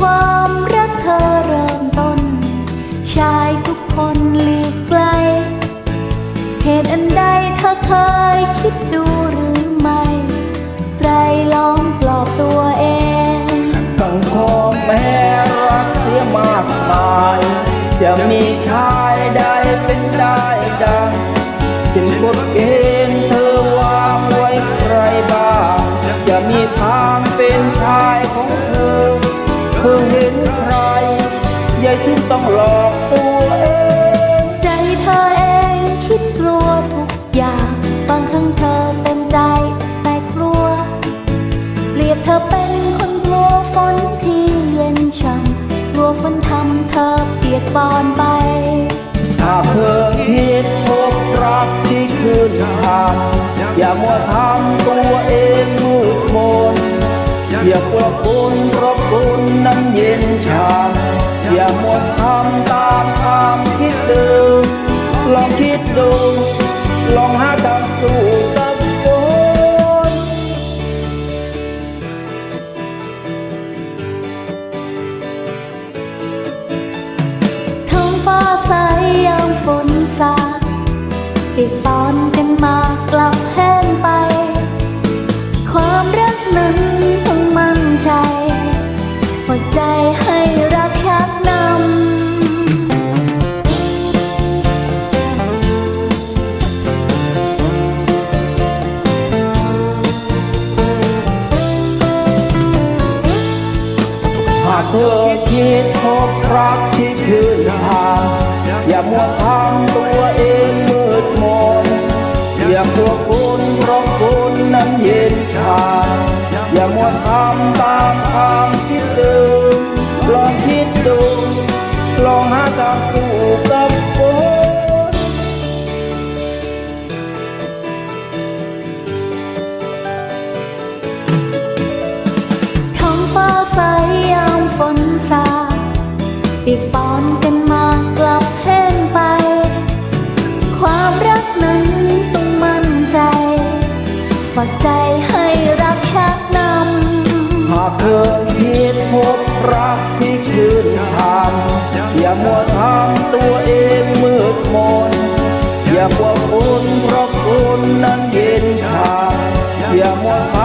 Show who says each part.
Speaker 1: ความรักเธอเริ่มต้น ชายทุกคนหลีกไกล เหตุอันใดเธอเคยคิดดูหรือไม่ ใครลองปลอบตัวเอง
Speaker 2: สังคอแม่รักเสียมากมาย จะมีชายใดเป็นได้ดังจึนกฎเกณฑ์เธอวางไว้ใครบ้าง จะมีทางเป็นชายของเธอ เธอเห็นใครอย่าถึงต้องหลอกตัวเอง
Speaker 1: ใจเธอเองคิดกลัวทุกอย่างบางครั้งเธอเต็มใจแต่กลัวเปรียบเธอเป็นคนกลัวฝนที่เย็นช่ำกลัวฝนทำเธอเปียกปอนไป
Speaker 2: ถ้าเธอคิดพบรักที่คืนทางอย่ามัวทำตัวเอง อย่ากลัวคุณเพราะคุณนั้นเย็นชาอย่าหมัวทำตามความคิดเดิมลองคิดดู ลองหาทางสู้กับฝน
Speaker 1: ท้องฟ้าใสยามฝนสาดปิดตอนกันมากลับแห้งไป ความรักนั้นต้องมั่น ใจให้รักชักนำ
Speaker 2: หากเธอคิดพบรักที่คืนทางอย่ามัวทำตัวเองมืดมนอย่ากลัวคุณเพราะคุณนั้นเย็นชาอย่ามัวทำตามความคิดเดิม
Speaker 1: ฝากใจให้รักชักนำห
Speaker 2: ากเธอคิดพบรักที่คืนทางอย่ามัวทำตัวเองมืดมนอย่ามัวคุณเพราะคุณนั้นเย็นชาอย่ามัวทำ